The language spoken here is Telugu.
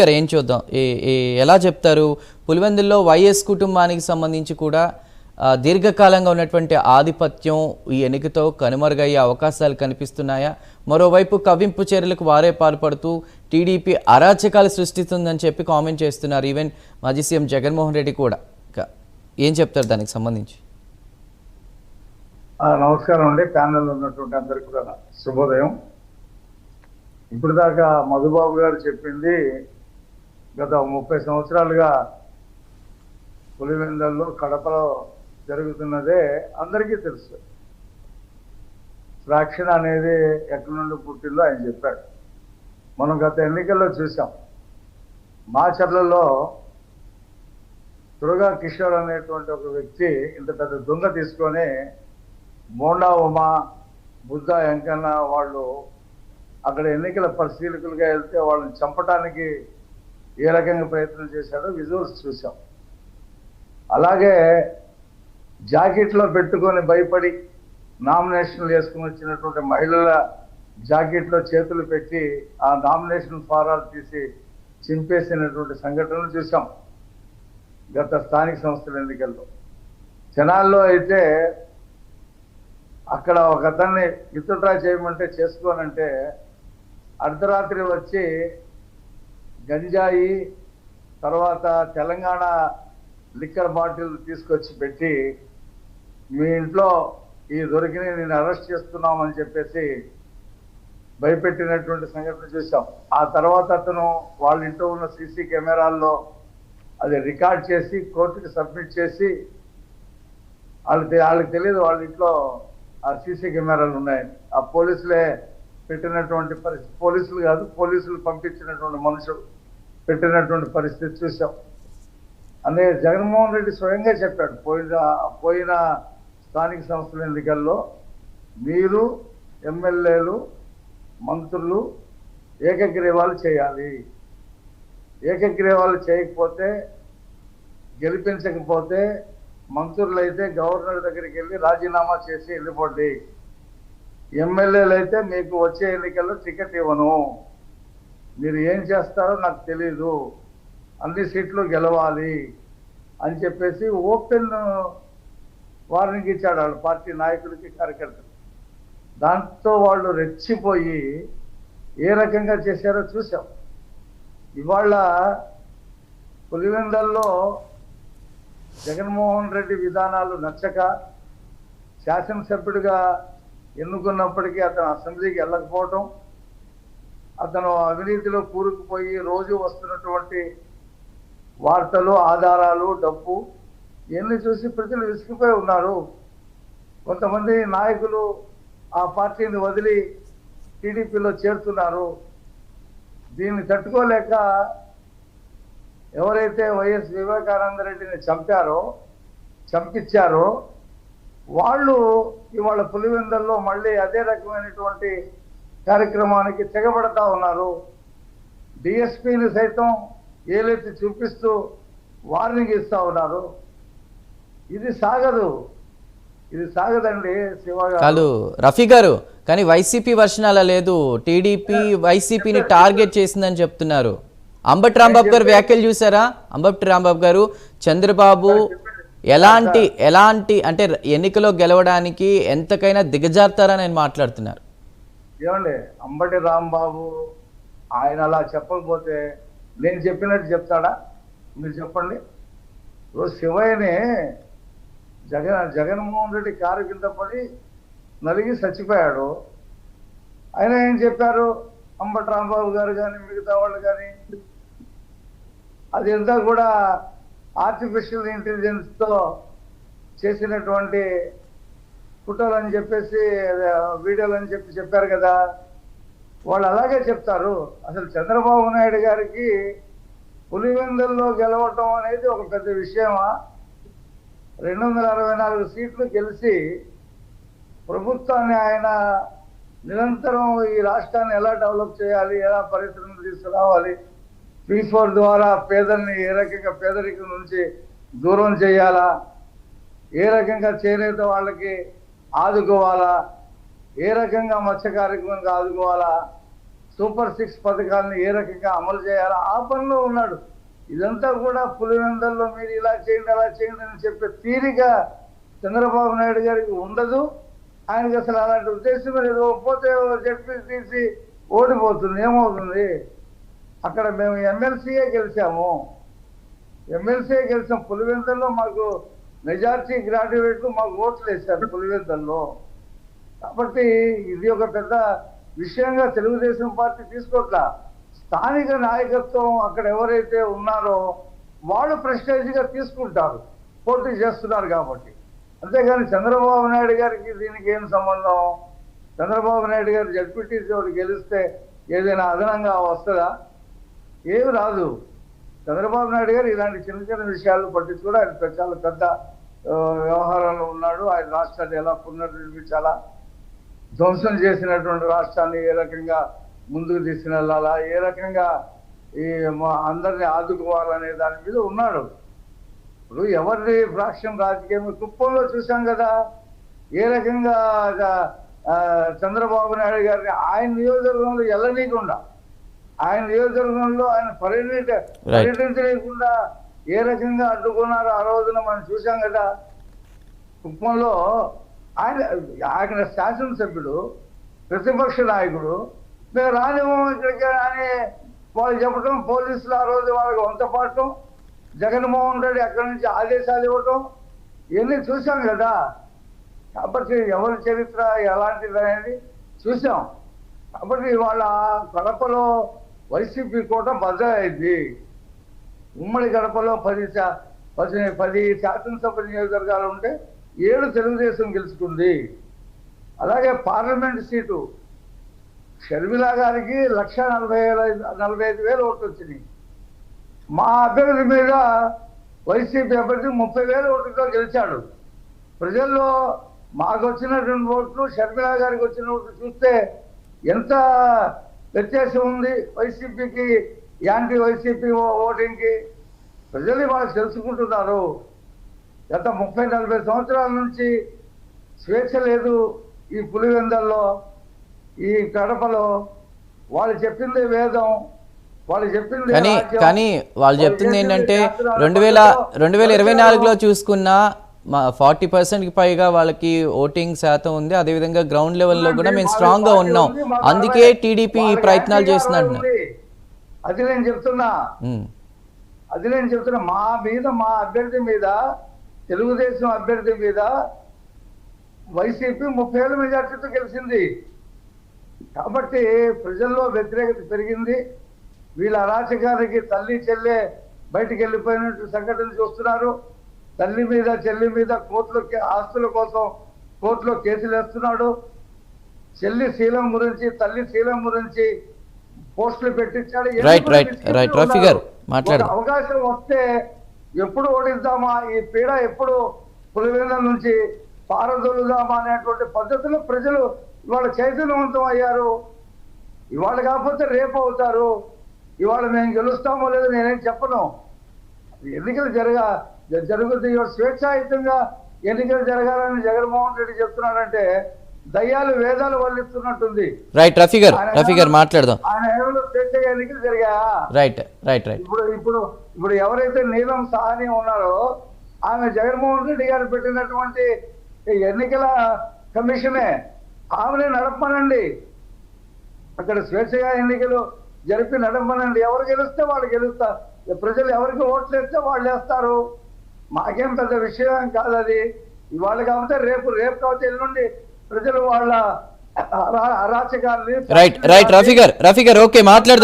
గారు ఏం చూద్దాం. ఎలా చెప్తారు? పులివెందుల్లో వైఎస్ కుటుంబానికి సంబంధించి కూడా దీర్ఘకాలంగా ఉన్నటువంటి ఆధిపత్యం ఈ ఎన్నికతో కనుమరుగయ్యే అవకాశాలు కనిపిస్తున్నాయా? మరోవైపు కవింపు చర్యలకు వారే పాల్పడుతూ టీడీపీ అరాచకాలు సృష్టిస్తుందని చెప్పి కామెంట్ చేస్తున్నారు ఈవెన్ మాజీ సీఎం జగన్మోహన్ రెడ్డి కూడా. ఏం చెప్తారు దానికి సంబంధించి? నమస్కారం అండి. ప్యానెల్ ఉన్నటువంటి అందరికి కూడా శుభోదయం. ఇప్పుడు దాకా మధుబాబు గారు చెప్పింది గత ముప్పై సంవత్సరాలుగా పులివెందల్లో కడపలో జరుగుతున్నదే అందరికీ తెలుసు. రాక్షణ అనేది ఎక్కడి నుండి పుట్టిందో ఆయన చెప్పాడు. మనం గత ఎన్నికల్లో చూసాం మాచర్లలో దుర్గా కిషోర్ అనేటువంటి ఒక వ్యక్తి ఇంత పెద్ద దొంగ తీసుకొని మోండా ఉమా బుద్ధ వెంకన్న వాళ్ళు అక్కడ ఎన్నికల పరిశీలకులుగా వెళ్తే వాళ్ళని చంపటానికి ఏ రకంగా ప్రయత్నం చేశాడో విజువల్స్ చూసాం అలాగే జాకెట్లో పెట్టుకొని భయపడి నామినేషన్లు వేసుకుని వచ్చినటువంటి మహిళల జాకెట్లో చేతులు పెట్టి ఆ నామినేషన్ ఫారాలు తీసి చింపేసినటువంటి సంఘటనలు చూసాం గత స్థానిక సంస్థల ఎన్నికల్లో. జనాల్లో అయితే అక్కడ ఒక అతన్ని విత్డ్రా చేయమంటే చేసుకోనంటే అర్ధరాత్రి వచ్చి గంజాయి తర్వాత తెలంగాణ లిక్కర్ బాటిల్ తీసుకొచ్చి పెట్టి మీ ఇంట్లో ఈ దొరికిన నేను అరెస్ట్ చేస్తున్నామని చెప్పేసి భయపెట్టినటువంటి సంఘటన చూసాం ఆ తర్వాత అతను వాళ్ళ ఇంట్లో ఉన్న సీసీ కెమెరాల్లో అది రికార్డ్ చేసి కోర్టుకి సబ్మిట్ చేసి వాళ్ళకి వాళ్ళకి తెలియదు వాళ్ళ ఇంట్లో ఆ సీసీ కెమెరాలు ఉన్నాయని ఆ పోలీసులే పెట్టినటువంటి పరిస్థితి పోలీసులు కాదు పోలీసులు పంపించినటువంటి మనుషులు. పెట్టినటువంటి పరిస్థితి చూసాం. అనే జగన్మోహన్ రెడ్డి స్వయంగా చెప్పాడు పోయిన పోయిన స్థానిక సంస్థల ఎన్నికల్లో మీరు ఎమ్మెల్యేలు మంత్రులు ఏకగ్రీవాలు చేయాలి. ఏకగ్రీవాలు చేయకపోతే గెలిపించకపోతే మంత్రులు అయితే గవర్నర్ దగ్గరికి వెళ్ళి రాజీనామా చేసి వెళ్ళిపోండి. ఎమ్మెల్యేలు అయితే మీకు వచ్చే ఎన్నికల్లో టికెట్ ఇవ్వను. మీరు ఏం చేస్తారో నాకు తెలీదు. అన్ని సీట్లు గెలవాలి అని చెప్పేసి ఓపెన్ వార్నింగ్ ఇచ్చాడు వాళ్ళ పార్టీ నాయకులకి కార్యకర్తలు. దాంతో వాళ్ళు రెచ్చిపోయి ఏ రకంగా చేశారో చూసాం ఇవాళ పులివెందల్లో జగన్మోహన్ రెడ్డి విధానాలు నచ్చక శాసనసభ్యుడిగా ఎన్నుకున్నప్పటికీ అతను అసెంబ్లీకి వెళ్ళకపోవటం అతను అవినీతిలో కూరుకుపోయి రోజు వస్తున్నటువంటి వార్తలు ఆధారాలు డబ్బు ఇవన్నీ చూసి ప్రజలు విసిగిపోయి ఉన్నారు. కొంతమంది నాయకులు ఆ పార్టీని వదిలి టీడీపీలో చేరుతున్నారు. దీన్ని తట్టుకోలేక ఎవరైతే వైఎస్ వివేకానంద రెడ్డిని చంపారో చంపించారో వాళ్ళు ఇవాళ పులివెందల్లో మళ్ళీ అదే రకమైనటువంటి కార్యక్రమానికి తెగబడతా ఉన్నారు. డిఎస్పీని సైతం ఏలెత్తి చూపిస్తూ వార్నింగ్ ఇస్తా ఉన్నారు. ఇది సాగదు. ఇది సాగదండి. కాదు రఫీ గారు కానీ వైసీపీ వర్షన్ అలా లేదు. టీడీపీ వైసీపీని టార్గెట్ చేసిందని చెప్తున్నారు. అంబటి రాంబాబు గారు వ్యాఖ్యలు చూసారా? అంబటి రాంబాబు గారు చంద్రబాబు ఎలాంటి ఎలాంటి అంటే ఎన్నికలో గెలవడానికి ఎంతకైనా దిగజారుతారని ఆయన మాట్లాడుతున్నారు. ఏమండి? అంబటి రాంబాబు ఆయన అలా చెప్పకపోతే నేను చెప్పినట్టు చెప్తాడా? మీరు చెప్పండి. ఇప్పుడు శివయ్యని జగన్ జగన్మోహన్ రెడ్డి కారు కింద పడి నలిగి చచ్చిపోయాడు. ఆయన ఏం చెప్పారు? అంబటి రాంబాబు గారు కానీ మిగతా వాళ్ళు కానీ అది అంతా కూడా ఆర్టిఫిషియల్ ఇంటెలిజెన్స్తో చేసినటువంటి ఫోటోలని అని చెప్పేసి వీడియోలని వీడియోలు అని చెప్పి చెప్పారు కదా. వాళ్ళు అలాగే చెప్తారు. అసలు చంద్రబాబు నాయుడు గారికి పులివెందుల్లో గెలవటం అనేది ఒక పెద్ద విషయమా? రెండు వందల అరవై నాలుగు సీట్లు గెలిచి ప్రభుత్వాన్ని ఆయన నిరంతరం ఈ రాష్ట్రాన్ని ఎలా డెవలప్ చేయాలి ఎలా పరిశ్రమలు తీసుకురావాలి పీ ఫోర్ ద్వారా పేదల్ని ఏ రకంగా పేదరికం నుంచి దూరం చేయాలా ఏ రకంగా చేనేత వాళ్ళకి ఆదుకోవాలా? ఏ రకంగా మత్స్య కార్యక్రమానికి ఆదుకోవాలా? సూపర్ సిక్స్ పథకాలను ఏ రకంగా అమలు చేయాలా? ఆ పనిలో ఉన్నాడు. ఇదంతా కూడా పులివెందల్లో మీరు ఇలా చేయండి అలా చేయండి అని చెప్పే తీరిక చంద్రబాబు నాయుడు గారికి ఉండదు. ఆయనకి అసలు అలాంటి ఉద్దేశం లేదు. పోతే చెప్పి తీసి ఓడిపోతుంది. ఏమవుతుంది? అక్కడ మేము ఎమ్మెల్సీయే గెలిచాము. ఎమ్మెల్సీయే గెలిచాం. పులివెందల్లో మాకు మెజార్టీ గ్రాడ్యుయేట్లు మాకు ఓట్లు వేశారు పులివెందుల్లో. కాబట్టి ఇది ఒక పెద్ద విషయంగా తెలుగుదేశం పార్టీ తీసుకోవట్లా స్థానిక నాయకత్వం అక్కడ ఎవరైతే ఉన్నారో వాళ్ళు ప్రెస్టేజ్గా తీసుకుంటారు. పోటీ చేస్తున్నారు కాబట్టి. అంతేగాని చంద్రబాబు నాయుడు గారికి దీనికి ఏం సంబంధం? చంద్రబాబు నాయుడు గారు జడ్పీటీసీ ఒకటి గెలిస్తే ఏదైనా అదనంగా వస్తుందా? ఏమి రాదు. చంద్రబాబు నాయుడు గారు ఇలాంటి చిన్న చిన్న విషయాలు పట్టించుకోవడం ఆయన పెద్ద- చాలా పెద్ద వ్యవహారంలో ఉన్నాడు. ఆయన రాష్ట్రాన్ని ఎలా పునర్నిర్మించాలా ధ్వంసం చేసినటువంటి రాష్ట్రాన్ని ఏ రకంగా ముందుకు తీసుకెళ్ళాలా ఏ రకంగా ఈ మా అందరిని ఆదుకోవాలనే దాని మీద ఉన్నాడు. ఇప్పుడు ఎవరిని ఫ్రాక్షన్ రాజకీయం? కుప్పంలో చూసాం కదా. ఏ రకంగా ఆ, చంద్రబాబు నాయుడు గారిని ఆయన నియోజకవర్గంలో వెళ్ళనీయకుండా ఆయన నియోజకవర్గంలో ఆయన పర్యటన పర్యటించలేకుండా ఏ రకంగా అడ్డుకున్నారో ఆ రోజున మనం చూసాం కదా. కుప్పంలో ఆయన ఆయన శాసనసభ్యుడు ప్రతిపక్ష నాయకుడు. మేము రానివ్వం ఇక్కడికి అని వాళ్ళు చెప్పడం పోలీసులు ఆ రోజు వాళ్ళకి వంత పాడటం జగన్మోహన్ రెడ్డి అక్కడి నుంచి ఆదేశాలు ఇవ్వటం ఇవన్నీ చూసాం కదా. కాబట్టి ఎవరి చరిత్ర ఎలాంటిది అనేది చూసాం కాబట్టి వాళ్ళ కడపలో వైసీపీ కూడా బద్దలైంది ఉమ్మడి గడపలో పది పది పది శాసనసభ నియోజకవర్గాలు ఉంటే ఏడు తెలుగుదేశం గెలుచుకుంది. అలాగే పార్లమెంట్ సీటు షర్మిల గారికి లక్ష నలభై వేల నలభై ఐదు వేలు ఓట్లు వచ్చినాయి. మా అభ్యర్థి మీద వైసీపీ అభ్యర్థి ముప్పై వేల ఓట్లతో గెలిచాడు. ప్రజల్లో మాకు వచ్చినటువంటి ఓట్లు షర్మిల గారికి వచ్చిన ఓట్లు చూస్తే ఎంత వ్యత్యాసం ఉంది. వైసీపీకి యాంటీ వైసీపీ ఓటింగ్కి. ప్రజలు వాళ్ళు తెలుసుకుంటున్నారు. గత ముప్పై నలభై సంవత్సరాల నుంచి స్వేచ్ఛ లేదు ఈ పులివెందల్లో ఈ కడపలో. వాళ్ళు చెప్పింది వేదం వాళ్ళు చెప్పింది కానీ కానీ వాళ్ళు చెప్తుంది ఏంటంటే రెండు వేల రెండు వేల ఇరవై. నాలుగులో చూసుకున్న మా ఫార్టీ పర్సెంట్కి పైగా వాళ్ళకి ఓటింగ్ శాతం ఉంది. అదేవిధంగా గ్రౌండ్ లెవెల్లో కూడా మేము స్ట్రాంగ్గా ఉన్నాం. అందుకే టీడీపీ ఈ ప్రయత్నాలు చేస్తుంది. అది నేను చెప్తున్నా. అది నేను చెప్తున్నా. మా మీద మా అభ్యర్థి మీద తెలుగుదేశం అభ్యర్థి మీద వైసీపీ ముప్పై ఏళ్ళ మెజార్టీతో గెలిచింది. కాబట్టి ప్రజల్లో వ్యతిరేకత పెరిగింది. వీళ్ళ అరాచకానికి తల్లి చెల్లె బయటికి వెళ్ళిపోయినట్టు సంఘటన చూస్తున్నారు. తల్లి మీద చెల్లి మీద కోర్టులో ఆస్తుల కోసం కోర్టులో కేసులు వేస్తున్నాడు. చెల్లి శీలం గురించి తల్లి శీలం గురించి పోస్టులు పెట్టించాడు. రఫీ. గారు, అవకాశం వస్తే ఎప్పుడు ఓడిద్దామా? ఈ పీడ ఎప్పుడు పులివెంద నుంచి పారదొలుదామా అనేటువంటి పద్ధతిలో ప్రజలు ఇవాళ చైతన్యవంతం అయ్యారు. ఇవాళ కాకపోతే రేపు అవుతారు. ఇవాళ మేము గెలుస్తామో లేదో నేనేం చెప్పను. ఎన్నికలు జరగ జరుగుతుంది. స్వేచ్ఛాయుతంగా ఎన్నికలు జరగాలని జగన్మోహన్ రెడ్డి చెప్తున్నాడంటే దయ్యాలు వేదాలు వల్లిస్తున్నట్టుంది. రైట్ రఫీ గారు రఫీ గారు మాట్లాడదాం. ఎన్నికలు జరిగాయా? రైట్ రైట్ రైట్ ఇప్పుడు ఇప్పుడు ఇప్పుడు ఎవరైతే నీలం సాహని ఉన్నారో ఆమె జగన్మోహన్ రెడ్డి గారు పెట్టినటువంటి ఎన్నికల కమిషనే ఆమెనే నడపమనండి. అక్కడ స్వేచ్ఛగా ఎన్నికలు జరిపి నడపమనండి. ఎవరు గెలిస్తే వాళ్ళు గెలుస్తా ప్రజలు ఎవరికి ఓట్లు వేస్తే వాళ్ళు వేస్తారు. మాకేం పెద్ద విషయం కాదు అది ఇవాళ కాకపోతే రేపు రేపు కాకపోతే ఎల్లుండి ప్రజలు వాళ్ళ రైట్ రైట్ రఫీ గారు రఫీ గారు ఓకే మాట్లాడదాం.